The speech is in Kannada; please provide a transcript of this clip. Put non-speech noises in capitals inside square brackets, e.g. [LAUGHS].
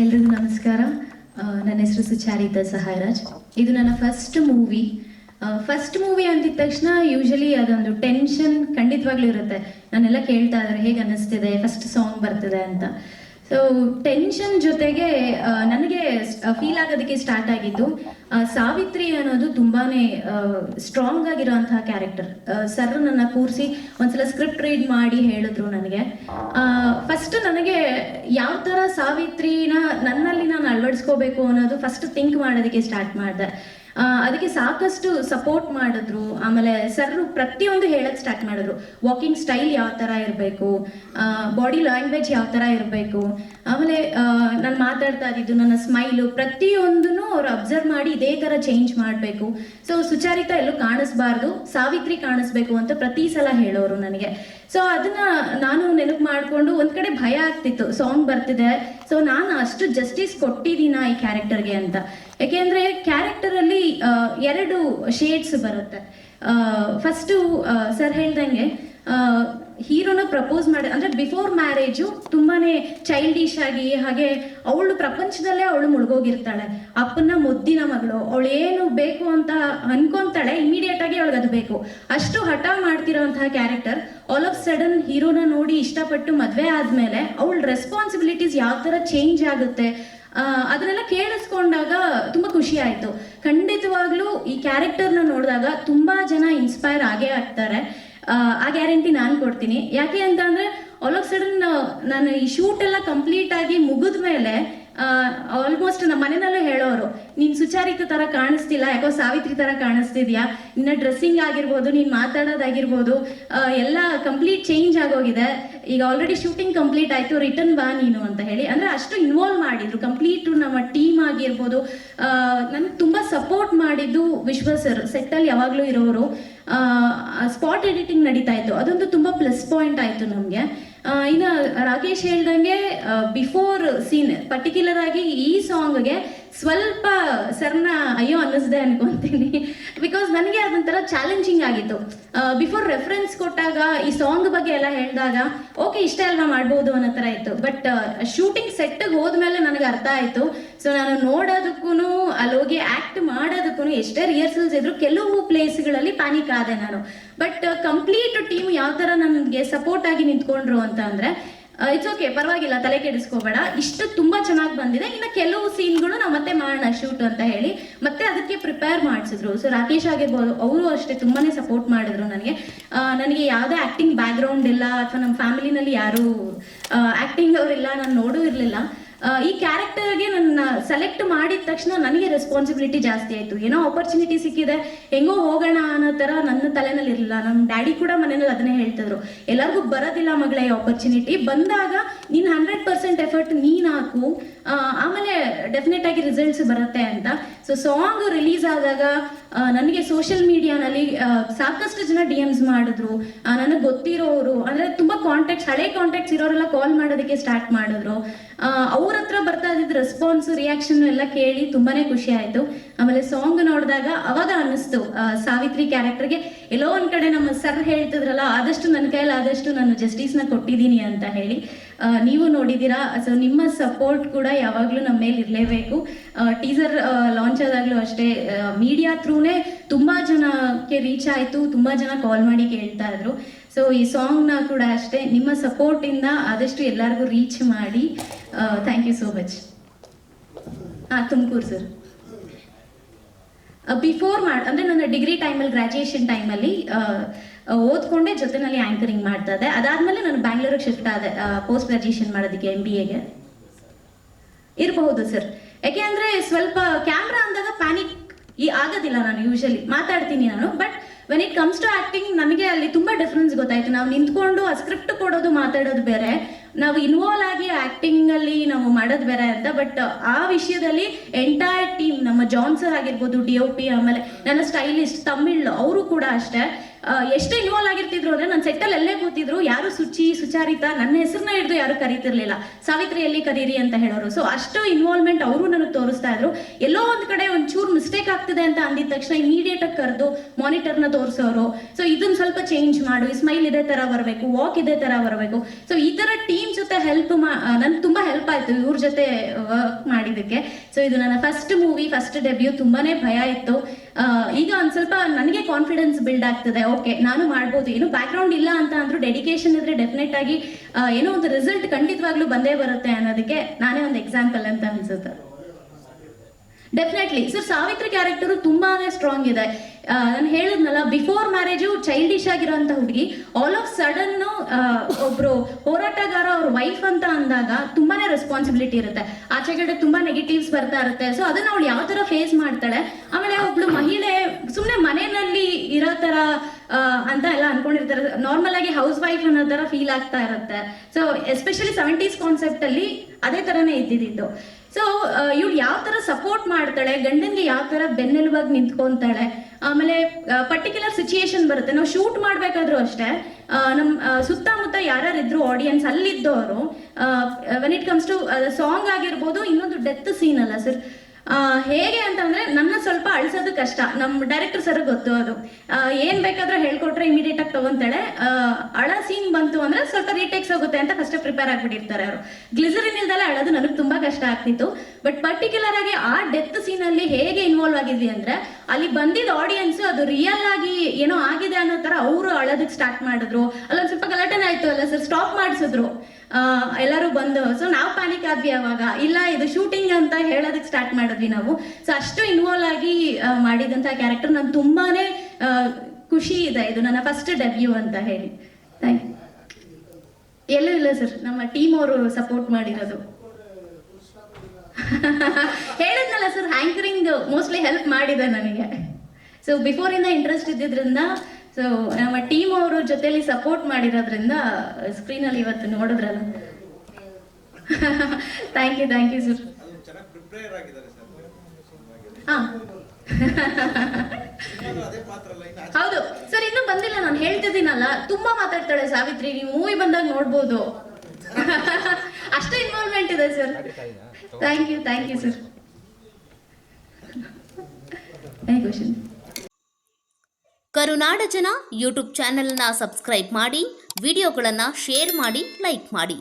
ಎಲ್ರಿಗೂ ನಮಸ್ಕಾರ. ನನ್ನ ಹೆಸರು ಸುಚಾರಿತಾ ಸಹಾಯರಾಜ್. ಇದು ನನ್ನ ಫಸ್ಟ್ ಮೂವಿ ಫಸ್ಟ್ ಮೂವಿ ಅಂದಿದ ತಕ್ಷಣ ಯೂಶಲಿ ಅದೊಂದು ಟೆನ್ಷನ್ ಖಂಡಿತವಾಗ್ಲೂ ಇರುತ್ತೆ. ನಾನೆಲ್ಲ ಕೇಳ್ತಾ ಇದ್ದಾರೆ, ಹೇಗೆ ಅನ್ನಿಸ್ತಿದೆ ಫಸ್ಟ್ ಸಾಂಗ್ ಬರ್ತಿದೆ ಅಂತ. ಸೊ ಟೆನ್ಷನ್ ಜೊತೆಗೆ ನನಗೆ ಫೀಲ್ ಆಗೋದಕ್ಕೆ ಸ್ಟಾರ್ಟ್ ಆಗಿದ್ದು ಸಾವಿತ್ರಿ ಅನ್ನೋದು ತುಂಬಾನೇ ಸ್ಟ್ರಾಂಗ್ ಆಗಿರೋಂತಹ ಕ್ಯಾರೆಕ್ಟರ್ ಸರ್ ನನ್ನ ಕೂರಿಸಿ ಒಂದ್ಸಲ ಸ್ಕ್ರಿಪ್ಟ್ ರೀಡ್ ಮಾಡಿ ಹೇಳಿದ್ರು ನನಗೆ. ಫಸ್ಟ್ ನನಗೆ ಯಾವ ತರ ಸಾವಿತ್ರಿನ ನನ್ನಲ್ಲಿ ನಾನು ಅಳವಡಿಸ್ಕೋಬೇಕು ಅನ್ನೋದು ಫಸ್ಟ್ ಥಿಂಕ್ ಮಾಡೋದಕ್ಕೆ ಸ್ಟಾರ್ಟ್ ಮಾಡಿದೆ. ಅದಕ್ಕೆ ಸಾಕಷ್ಟು ಸಪೋರ್ಟ್ ಮಾಡಿದ್ರು. ಆಮೇಲೆ ಸರ್ ಪ್ರತಿಯೊಂದು ಹೇಳಕ್ ಸ್ಟಾರ್ಟ್ ಮಾಡಿದ್ರು. ವಾಕಿಂಗ್ ಸ್ಟೈಲ್ ಯಾವ ಥರ ಇರಬೇಕು ಬಾಡಿ ಲ್ಯಾಂಗ್ವೇಜ್ ಯಾವ ಥರ ಇರಬೇಕು. ಆಮೇಲೆ ನಾನು ಮಾತಾಡ್ತಾ ಇದ್ದಿದ್ದು, ನನ್ನ ಸ್ಮೈಲು ಪ್ರತಿಯೊಂದನ್ನು ಅವ್ರು ಅಬ್ಸರ್ವ್ ಮಾಡಿ ಇದೇ ಥರ ಚೇಂಜ್ ಮಾಡಬೇಕು. ಸೊ ಸುಚಾರಿತ ಎಲ್ಲೂ ಕಾಣಿಸ್ಬಾರ್ದು, ಸಾವಿತ್ರಿ ಕಾಣಿಸ್ಬೇಕು ಅಂತ ಪ್ರತಿ ಸಲ ಹೇಳೋರು ನನಗೆ. ಸೊ ಅದನ್ನ ನಾನು ಮಾಡಿಕೊಂಡು ಒಂದ್ ಕಡೆ ಭಯ ಆಗ್ತಿತ್ತು ಸಾಂಗ್ ಬರ್ತಿದೆ. ಸೊ ನಾನು ಅಷ್ಟು ಜಸ್ಟಿಸ್ ಕೊಟ್ಟಿದ್ದೀನ ಈ ಕ್ಯಾರೆಕ್ಟರ್ಗೆ ಅಂತ. ಯಾಕೆಂದ್ರೆ ಕ್ಯಾರೆಕ್ಟರ್ ಅಲ್ಲಿ ಎರಡು ಶೇಡ್ಸ್ ಬರುತ್ತೆ. ಫಸ್ಟು ಸರ್ ಹೇಳ್ದಂಗೆ ಹೀರೋನ ಪ್ರಪೋಸ್ ಮಾಡಿ, ಅಂದ್ರೆ ಬಿಫೋರ್ ಮ್ಯಾರೇಜು ತುಂಬಾನೇ ಚೈಲ್ಡಿಶ್ ಆಗಿ, ಹಾಗೆ ಅವಳು ಪ್ರಪಂಚದಲ್ಲೇ ಅವಳು ಮುಳುಗೋಗಿರ್ತಾಳೆ. ಅಪ್ಪನ ಮುದ್ದಿನ ಮಗಳು, ಅವಳು ಏನು ಬೇಕು ಅಂತ ಅನ್ಕೊಂತಾಳೆ ಇಮಿಡಿಯೇಟ್ ಆಗಿ ಅವಳಿಗೆ ಅದು ಬೇಕು. ಅಷ್ಟು ಹಠ ಮಾಡ್ತಿರೋಂತಹ ಕ್ಯಾರೆಕ್ಟರ್ ಆಲ್ ಆಫ್ ಸಡನ್ ಹೀರೋನ ನೋಡಿ ಇಷ್ಟಪಟ್ಟು ಮದ್ವೆ ಆದ್ಮೇಲೆ ಅವಳ ರೆಸ್ಪಾನ್ಸಿಬಿಲಿಟೀಸ್ ಯಾವ ತರ ಚೇಂಜ್ ಆಗುತ್ತೆ ಅದನ್ನೆಲ್ಲ ಕೇಳಿಸ್ಕೊಂಡಾಗ ತುಂಬಾ ಖುಷಿ ಆಯ್ತು. ಖಂಡಿತವಾಗ್ಲೂ ಈ ಕ್ಯಾರೆಕ್ಟರ್ನ ನೋಡಿದಾಗ ತುಂಬಾ ಜನ ಇನ್ಸ್ಪೈರ್ ಆಗೇ ಆಗ್ತಾರೆ. ಆ, ಗ್ಯಾರಂಟಿ ನಾನು ಕೊಡ್ತೀನಿ. ಯಾಕೆ ಅಂತ ಅಂದ್ರೆ ಆಲ್ ಸಡನ್ ನಾನು ಈ ಶೂಟ್ ಎಲ್ಲ ಕಂಪ್ಲೀಟ್ ಆಗಿ ಮುಗಿದ ಮೇಲೆ ಆಲ್ಮೋಸ್ಟ್ ನಮ್ಮ ಮನೆಯಲ್ಲೂ ಹೇಳೋರು ನೀನ್ ಸುಚಾರಿತ ತರ ಕಾಣಿಸ್ತಿಲ್ಲ ಯಾಕೋ ಸಾವಿತ್ರಿ ತರ ಕಾಣಿಸ್ತಿದ್ಯಾ? ನಿನ್ನ ಡ್ರೆಸ್ಸಿಂಗ್ ಆಗಿರ್ಬೋದು ನೀನ್ ಮಾತಾಡೋದಾಗಿರ್ಬೋದು ಎಲ್ಲ ಕಂಪ್ಲೀಟ್ ಚೇಂಜ್ ಆಗೋಗಿದೆ. ಈಗ ಆಲ್ರೆಡಿ ಶೂಟಿಂಗ್ ಕಂಪ್ಲೀಟ್ ಆಯ್ತು ರಿಟರ್ನ್ ಬಾ ನೀನು ಅಂತ ಹೇಳಿ. ಅಂದ್ರೆ ಅಷ್ಟು ಇನ್ವಾಲ್ವ್ ಮಾಡಿದ್ರು. ಕಂಪ್ಲೀಟ್ ನಮ್ಮ ಟೀಮ್ ಆಗಿರ್ಬೋದು ನನ್ಗೆ ತುಂಬಾ ಸಪೋರ್ಟ್ ಮಾಡಿದ್ದು ವಿಶ್ವ ಸರ್ ಸೆಟ್ಟಲ್ಲಿ ಯಾವಾಗಲೂ ಇರೋರು. ಸ್ಪಾಟ್ ಎಡಿಟಿಂಗ್ ನಡೀತಾ ಇತ್ತು. ಅದೊಂದು ತುಂಬಾ ಪ್ಲಸ್ ಪಾಯಿಂಟ್ ಆಯ್ತು ನಮಗೆ. ಇನ್ನು ರಾಕೇಶ್ ಹೇಳ್ದಂಗೆ ಬಿಫೋರ್ ಸೀನ್ ಪರ್ಟಿಕ್ಯುಲರ್ ಆಗಿ ಈ ಸಾಂಗ್ಗೆ ಸ್ವಲ್ಪ ಸರ್ನ ಅಯ್ಯೋ ಅನ್ನಿಸ್ದೆ ಅನ್ಕೊಂತೀನಿ. ಚಾಲೆಂಜಿಂಗ್ ಆಗಿತ್ತು. ಬಿಫೋರ್ ರೆಫರೆನ್ಸ್ ಕೊಟ್ಟಾಗ ಈ ಸಾಂಗ್ ಬಗ್ಗೆ ಎಲ್ಲ ಹೇಳಿದಾಗ ಓಕೆ ಇಷ್ಟ ಅಲ್ವಾ ಮಾಡ್ಬೋದು ಅನ್ನೋ ಥರ ಇತ್ತು. ಬಟ್ ಶೂಟಿಂಗ್ ಸೆಟ್ಗೆ ಹೋದ್ಮೇಲೆ ನನಗೆ ಅರ್ಥ ಆಯ್ತು. ಸೊ ನಾನು ನೋಡೋದಕ್ಕೂ ಅಲ್ಲಿ ಹೋಗಿ ಆಕ್ಟ್ ಮಾಡೋದಕ್ಕೂ ಎಷ್ಟೇ ರಿಹರ್ಸಲ್ಸ್ ಇದ್ರು ಕೆಲವು ಪ್ಲೇಸ್ಗಳಲ್ಲಿ ಪ್ಯಾನಿಕ್ ಆದೆ ನಾನು. ಬಟ್ ಕಂಪ್ಲೀಟ್ ಟೀಮ್ ಯಾವ ಥರ ನನಗೆ ಸಪೋರ್ಟ್ ಆಗಿ ನಿಂತ್ಕೊಂಡ್ರು ಅಂತ ಅಂದ್ರೆ ಇಟ್ಸ್ ಓಕೆ ಪರವಾಗಿಲ್ಲ, ತಲೆ ಕೆಡಿಸ್ಕೋಬೇಡ. ಇಷ್ಟು ತುಂಬಾ ಚೆನ್ನಾಗಿ ಬಂದಿದೆ. ಇನ್ನು ಕೆಲವು ಸೀನ್ಗಳು ನಾವು ಮತ್ತೆ ಮಾಡೋಣ ಶೂಟ್ ಅಂತ ಹೇಳಿ. ಮತ್ತೆ ಅದಕ್ಕೆ ಪ್ರಿಪೇರ್ ಮಾಡಿಸಿದ್ರು. ಸೊ ರಾಕೇಶ್ ಆಗಿರ್ಬೋದು, ಅವರು ಅಷ್ಟೇ ತುಂಬಾನೇ ಸಪೋರ್ಟ್ ಮಾಡಿದ್ರು ನನಗೆ. ನನಗೆ ಯಾವುದೇ ಆಕ್ಟಿಂಗ್ ಬ್ಯಾಕ್ಗ್ರೌಂಡ್ ಇಲ್ಲ, ಅಥವಾ ನಮ್ಮ ಫ್ಯಾಮಿಲಿನಲ್ಲಿ ಯಾರು ಆಕ್ಟಿಂಗ್ ಅವರಿಲ್ಲ, ನಾನು ನೋಡೂ ಇರಲಿಲ್ಲ. ಈ ಕ್ಯಾರೆಕ್ಟರ್ಗೆ ನನ್ನ ಸೆಲೆಕ್ಟ್ ಮಾಡಿದ ತಕ್ಷಣ ನನಗೆ ರೆಸ್ಪಾನ್ಸಿಬಿಲಿಟಿ ಜಾಸ್ತಿ ಆಯಿತು. ಏನೋ ಆಪರ್ಚುನಿಟಿ ಸಿಕ್ಕಿದೆ, ಹೆಂಗೋ ಹೋಗೋಣ ಅನ್ನೋ ಥರ ನನ್ನ ತಲೆನಲ್ಲಿ ಇರಲಿಲ್ಲ. ನಮ್ಮ ಡ್ಯಾಡಿ ಕೂಡ ಮನೇಲಿ ಅದನ್ನೇ ಹೇಳ್ತಿದ್ರು. ಎಲ್ಲರಿಗೂ ಬರೋದಿಲ್ಲ ಮಗಳೇ ಈ ಆಪರ್ಚುನಿಟಿ ಬಂದಾಗ ನೀನು ಹಂಡ್ರೆಡ್ ಪರ್ಸೆಂಟ್ ಎಫರ್ಟ್ ನೀನು ಹಾಕು. ಆಮೇಲೆ ಡೆಫಿನೆಟ್ ಆಗಿ ರಿಸಲ್ಟ್ಸ್ ಬರುತ್ತೆ ಅಂತ. ಸೊ ಸಾಂಗ್ ರಿಲೀಸ್ ಆದಾಗ ನನಗೆ ಸೋಷಿಯಲ್ ಮೀಡಿಯಾನಲ್ಲಿ ಸಾಕಷ್ಟು ಜನ ಡಿ ಎಮ್ಸ್ ಮಾಡಿದ್ರು. ನನಗೆ ಗೊತ್ತಿರೋರು, ಅಂದ್ರೆ ತುಂಬಾ ಕಾಂಟ್ಯಾಕ್ಟ್ಸ್ ಹಳೆ ಕಾಂಟ್ಯಾಕ್ಟ್ಸ್ ಇರೋರೆಲ್ಲ ಕಾಲ್ ಮಾಡೋದಕ್ಕೆ ಸ್ಟಾರ್ಟ್ ಮಾಡಿದ್ರು. ಅವ್ರ ಹತ್ರ ಬರ್ತಾ ಇದ್ದಿದ್ದ ರೆಸ್ಪಾನ್ಸ್ ರಿಯಾಕ್ಷನ್ ಎಲ್ಲ ಕೇಳಿ ತುಂಬಾನೇ ಖುಷಿ ಆಯ್ತು. ಆಮೇಲೆ ಸಾಂಗ್ ನೋಡಿದಾಗ ಅವಾಗ ಅನ್ನಿಸ್ತು ಸಾವಿತ್ರಿ ಕ್ಯಾರೆಕ್ಟರ್ಗೆ ಎಲ್ಲೋ ಒಂದ್ ಕಡೆ ನಮ್ಮ ಸರ್ ಹೇಳ್ತಿದ್ರಲ್ಲ, ಆದಷ್ಟು ನನ್ನ ಕೈಯಲ್ಲಿ ಆದಷ್ಟು ನಾನು ಜಸ್ಟಿಸ್ನ ಕೊಟ್ಟಿದ್ದೀನಿ ಅಂತ ಹೇಳಿ. ನೀವು ನೋಡಿದ್ದೀರಾ? ಸೊ ನಿಮ್ಮ ಸಪೋರ್ಟ್ ಕೂಡ ಯಾವಾಗಲೂ ನಮ್ಮ ಮೇಲೆ ಇರಲೇಬೇಕು. ಟೀಸರ್ ಲಾಂಚ್ ಆದಾಗಲೂ ಅಷ್ಟೇ ಮೀಡಿಯಾ ಥ್ರೂನೇ ತುಂಬ ಜನಕ್ಕೆ ರೀಚ್ ಆಯಿತು, ತುಂಬಾ ಜನ ಕಾಲ್ ಮಾಡಿ ಕೇಳ್ತಾ ಇದ್ರು. ಸೊ ಈ ಸಾಂಗ್ನ ಕೂಡ ಅಷ್ಟೇ, ನಿಮ್ಮ ಸಪೋರ್ಟಿಂದ ಆದಷ್ಟು ಎಲ್ಲರಿಗೂ ರೀಚ್ ಮಾಡಿ. ಥ್ಯಾಂಕ್ ಯು ಸೋ ಮಚ್ ಹಾಂ ತುಮಕೂರು ಸರ್ ಬಿಫೋರ್ ಮಾಡಿ, ಅಂದರೆ ನನ್ನ ಡಿಗ್ರಿ ಟೈಮಲ್ಲಿ ಗ್ರ್ಯಾಜುಯೇಷನ್ ಟೈಮಲ್ಲಿ ಓದ್ಕೊಂಡೆ ಜೊತೆನಲ್ಲಿ ಆ್ಯಂಕರಿಂಗ್ ಮಾಡ್ತಾ ಇದ್ದೆ ಅದಾದಮೇಲೆ ನಾನು ಬ್ಯಾಂಗ್ಳೂರಿಗೆ ಶಿಫ್ಟ್ ಆದೆ ಪೋಸ್ಟ್ ಗ್ರಾಜುಯೇಷನ್ ಮಾಡೋದಕ್ಕೆ ಎಂ ಬಿ ಎಗೆ ಇರಬಹುದು ಸರ್ ಯಾಕೆ ಅಂದರೆ ಸ್ವಲ್ಪ ಕ್ಯಾಮ್ರಾ ಅಂದಾಗ ಪ್ಯಾನಿಕ್ ಈ ಆಗೋದಿಲ್ಲ ನಾನು ಯೂಶಲಿ ಮಾತಾಡ್ತೀನಿ ನಾನು but when it comes to acting ನಮಗೆ ಅಲ್ಲಿ ತುಂಬಾ ಡಿಫ್ರೆನ್ಸ್ ಗೊತ್ತಾಯ್ತು. ನಾವು ನಿಂತ್ಕೊಂಡು ಆ ಸ್ಕ್ರಿಪ್ಟ್ ಕೊಡೋದು ಮಾತಾಡೋದು ಬೇರೆ, ನಾವು ಇನ್ವಾಲ್ವ್ ಆಗಿ ಆ್ಯಕ್ಟಿಂಗಲ್ಲಿ ನಾವು ಮಾಡೋದು ಬೇರೆ ಅಂತ ಬಟ್ ಆ ವಿಷಯದಲ್ಲಿ ಎಂಟೈರ್ ಟೀಮ್ ನಮ್ಮ ಜಾನ್ಸರ್ ಆಗಿರ್ಬೋದು ಡಿ ಒ ಆಮೇಲೆ ನನ್ನ ಸ್ಟೈಲಿಸ್ಟ್ ತಮಿಳ್, ಅವರು ಕೂಡ ಅಷ್ಟೇ. ಎಷ್ಟು ಇನ್ವಾಲ್ವ್ ಆಗಿರ್ತಿದ್ರು ಅಂದ್ರೆ ನನ್ನ ಸೆಟ್ಟಲ್ಲಿ ಎಲ್ಲೇ ಕೂತಿದ್ರು. ಯಾರು ಸುಚಿ, ಸುಚಾರಿತ, ನನ್ನ ಹೆಸರನ್ನ ಹಿಡಿದು ಯಾರು ಕರೀತಿರ್ಲಿಲ್ಲ. ಸಾವಿತ್ರಿ ಎಲ್ಲಿ ಕರೀರಿ ಅಂತ ಹೇಳೋರು. ಸೊ ಅಷ್ಟು ಇನ್ವಾಲ್ವ್ಮೆಂಟ್ ಅವರು ನನಗೆ ತೋರಿಸ್ತಾ ಇದ್ರು. ಎಲ್ಲೋ ಒಂದ್ ಕಡೆ ಒಂಚೂರು ಮಿಸ್ಟೇಕ್ ಆಗ್ತಿದೆ ಅಂತ ಅಂದಿದ ತಕ್ಷಣ ಇಮಿಡಿಯೇಟ್ ಆಗಿ ಕರೆದು ಮಾನಿಟರ್ನ ತೋರಿಸೋರು. ಸೊ ಇದನ್ನ ಸ್ವಲ್ಪ ಚೇಂಜ್ ಮಾಡು. ಸ್ಮೈಲ್ ಇದೇ ತರ ಬರಬೇಕು ವಾಕ್ ಇದೇ ತರ ಬರಬೇಕು. ಸೊ ಈ ತರ ಟೀಮ್ ಜೊತೆ ಹೆಲ್ಪ್ ನನ್ ತುಂಬಾ ಹೆಲ್ಪ್ ಆಯ್ತು ಇವ್ರ ಜೊತೆ ವರ್ಕ್ ಮಾಡಿದಕ್ಕೆ ಸೊ ಇದು ನನ್ನ ಫಸ್ಟ್ ಮೂವಿ ಫಸ್ಟ್ ಡೆಬ್ಯೂ ತುಂಬಾನೇ ಭಯ ಇತ್ತು. ಈಗ ಒಂದ್ ಸ್ವಲ್ಪ ನನಗೆ ಕಾನ್ಫಿಡೆನ್ಸ್ ಬಿಲ್ಡ್ ಆಗ್ತದೆ. ಓಕೆ ನಾನು ಮಾಡ್ಬೋದು. ಏನು ಬ್ಯಾಕ್ಗ್ರೌಂಡ್ ಇಲ್ಲ ಅಂತ ಅಂದ್ರೂ ಡೆಡಿಕೇಶನ್ ಇದ್ರೆ ಡೆಫಿನೆಟ್ ಆಗಿ ಏನೋ ಒಂದು ರಿಸಲ್ಟ್ ಖಂಡಿತವಾಗ್ಲೂ ಬಂದೇ ಬರುತ್ತೆ ಅನ್ನೋದಕ್ಕೆ ನಾನೇ ಒಂದು ಎಕ್ಸಾಂಪಲ್ ಅಂತ ಅನ್ಸುತ್ತೆ. ಡೆಫಿನೆಟ್ಲಿ ಸರ್ ಸಾವಿತ್ರಿ ಕ್ಯಾರೆಕ್ಟರ್ ತುಂಬಾನೇ ಸ್ಟ್ರಾಂಗ್ ಇದೆ. ನಾನು ಹೇಳಿದ್ನಲ್ಲ ಬಿಫೋರ್ ಮ್ಯಾರೇಜು ಚೈಲ್ಡಿಶ್ ಆಗಿರೋಂಥ ಹುಡುಗಿ ಆಲ್ ಆಫ್ ಸಡನ್ ಒಬ್ರು ಹೋರಾಟಗಾರ ಅವ್ರ ವೈಫ್ ಅಂತ ಅಂದಾಗ ತುಂಬಾನೇ ರೆಸ್ಪಾನ್ಸಿಬಿಲಿಟಿ ಇರುತ್ತೆ. ಆಚೆ ಕಡೆ ತುಂಬಾ ನೆಗೆಟಿವ್ಸ್ ಬರ್ತಾ ಇರುತ್ತೆ. ಸೊ ಅದನ್ನ ಅವಳು ಯಾವ ತರ ಫೇಸ್ ಮಾಡ್ತಾಳೆ? ಆಮೇಲೆ ಒಬ್ಳು ಮಹಿಳೆ ಸುಮ್ಮನೆ ಮನೆಯಲ್ಲಿ ಇರೋ ತರ ಅಂತ ಎಲ್ಲ ಅನ್ಕೊಂಡಿರ್ತಾರೆ. ನಾರ್ಮಲ್ ಆಗಿ ಹೌಸ್ ವೈಫ್ ಅನ್ನೋ ತರ ಫೀಲ್ ಆಗ್ತಾ ಇರುತ್ತೆ. ಸೊ ಎಸ್ಪೆಷಲಿ ಸೆವೆಂಟೀಸ್ ಕಾನ್ಸೆಪ್ಟ್ ಅಲ್ಲಿ ಅದೇ ತರನೇ ಇದ್ದಿದ್ದು. ಸೊ ಇವಳು ಯಾವ ತರ ಸಪೋರ್ಟ್ ಮಾಡ್ತಾಳೆ, ಗಂಡನ್ಗೆ ಯಾವ ತರ ಬೆನ್ನೆಲುವಾಗಿ ನಿಂತ್ಕೊಂತಾಳೆ, ಆಮೇಲೆ ಪರ್ಟಿಕ್ಯುಲರ್ ಸಿಚುಯೇಷನ್ ಬರುತ್ತೆ. ನಾವು ಶೂಟ್ ಮಾಡ್ಬೇಕಾದ್ರೂ ಅಷ್ಟೇ ನಮ್ಮ ಸುತ್ತಮುತ್ತ ಯಾರ್ಯಾರು ಇದ್ರು audience ಅಲ್ಲಿದ್ದವರು when it comes to song ಆಗಿರ್ಬೋದು, ಇನ್ನೊಂದು ಡೆತ್ ಸೀನ್ ಅಲ್ಲ ಸರ್ ಹೇಗೆ ಅಂತಂದ್ರೆ ನನ್ನ ಸ್ವಲ್ಪ ಅಳಿಸೋದು ಕಷ್ಟ. ನಮ್ಮ ಡೈರೆಕ್ಟರ್ ಸರ್ ಗೊತ್ತು ಅದು. ಏನು ಬೇಕಾದ್ರೂ ಹೇಳ್ಕೊಟ್ರೆ ಇಮಿಡಿಯೇಟ್ ಆಗಿ ತಗೊಂತಾಳೆ. ಅಳ ಸೀನ್ ಬಂತು ಅಂದ್ರೆ ಸ್ವಲ್ಪ ರೀಟೇಕ್ಸ್ ಹೋಗುತ್ತೆ ಅಂತ ಫಸ್ಟ್ ಪ್ರಿಪೇರ್ ಆಗ್ಬಿಟ್ಟಿರ್ತಾರೆ ಅವರು. ಗ್ಲಿಸರಿನ್ ಇಲ್ದಲೆ ಅಳೋದು ನನಗೆ ತುಂಬಾ ಕಷ್ಟ ಆಗ್ತಿತ್ತು. ಬಟ್ ಪರ್ಟಿಕ್ಯುಲರ್ ಆಗಿ ಆ ಡೆತ್ ಸೀನ್ ಅಲ್ಲಿ ಹೇಗೆ ಇನ್ವಾಲ್ವ್ ಆಗಿದ್ವಿ ಅಂದ್ರೆ, ಅಲ್ಲಿ ಬಂದಿದ್ದ ಆಡಿಯನ್ಸ್ ಅದು ರಿಯಲ್ ಆಗಿ ಏನೋ ಆಗಿದೆ ಅನ್ನೋ ತರ ಅವರು ಅಳೋದಕ್ಕೆ ಸ್ಟಾರ್ಟ್ ಮಾಡಿದ್ರು. ಅಲ್ಲೊಂದ್ ಸ್ವಲ್ಪ ಗಲಾಟೆನ ಆಯ್ತು ಅಲ್ಲ ಸರ್ ಸ್ಟಾಪ್ ಮಾಡಿಸಿದ್ರು. ಎಲ್ಲರೂ ಬಂದು ಸೊ ನಾವು ಪ್ಯಾನಿಕ್ ಆದ್ವಿ ಅವಾಗ. ಇಲ್ಲ, ಇದು ಶೂಟಿಂಗ್ ಅಂತ ಹೇಳೋದಕ್ಕೆ ಸ್ಟಾರ್ಟ್ ಮಾಡಿದ್ವಿ ನಾವು. ಸೊ ಅಷ್ಟು ಇನ್ವಾಲ್ವ್ ಆಗಿ ಮಾಡಿದಂತ ಕ್ಯಾರೆಕ್ಟರ್ ನಾನು ತುಂಬಾನೇ ಖುಷಿ ಇದೆ. ಇದು ನನ್ನ ಫಸ್ಟ್ ಡೆಬ್ಯೂ ಅಂತ ಹೇಳಿ. ಥ್ಯಾಂಕ್ ಯು ಎಲ್ಲೂ ಇಲ್ಲ ಸರ್ ನಮ್ಮ ಟೀಮ್ ಅವರು ಸಪೋರ್ಟ್ ಮಾಡಿರೋದು. [LAUGHS] ಹೇಳಿದ್ನಲ್ಲ ಸರ್ ಹ್ಯಾಂಕರಿಂಗ್ ಮೋಸ್ಟ್ಲಿ ಹೆಲ್ಪ್ ಮಾಡಿದೆ ನನಗೆ. ಸೊ ಬಿಫೋರ್ ಇಂದ ಇಂಟ್ರೆಸ್ಟ್ ಇದ್ದಿದ್ರಿಂದ ಸೊ ನಮ್ಮ ಟೀಮ್ ಅವರು ಜೊತೆಲಿ ಸಪೋರ್ಟ್ ಮಾಡಿರೋದ್ರಿಂದ ಸ್ಕ್ರೀನ್ ಅಲ್ಲಿ ಇವತ್ತು ನೋಡಿದ್ರಲ್ಲ. Thank you thank you sir ಹಾಂ. ಹೌದು. ಸರ್ ಇನ್ನೂ ಬಂದಿಲ್ಲ, ನಾನು ಹೇಳ್ತಿದ್ದೀನಲ್ಲ. ತುಂಬಾ ಮಾತಾಡ್ತಾಳೆ ಸಾವಿತ್ರಿ, ನೀವು ಮೂವಿ ಬಂದಾಗ ನೋಡ್ಬೋದು. [LAUGHS] ಅಷ್ಟೇ ಇನ್ವಾಲ್ವ್ಮೆಂಟ್ ಇದೆ sir thank you thank you sir ಕರುನಾಡ ಜನ ಯೂಟ್ಯೂಬ್ ಚಾನೆಲ್ನ ಸಬ್ಸ್ಕ್ರೈಬ್ ಮಾಡಿ, ವಿಡಿಯೋಗಳನ್ನು ಶೇರ್ ಮಾಡಿ ಲೈಕ್ ಮಾಡಿ.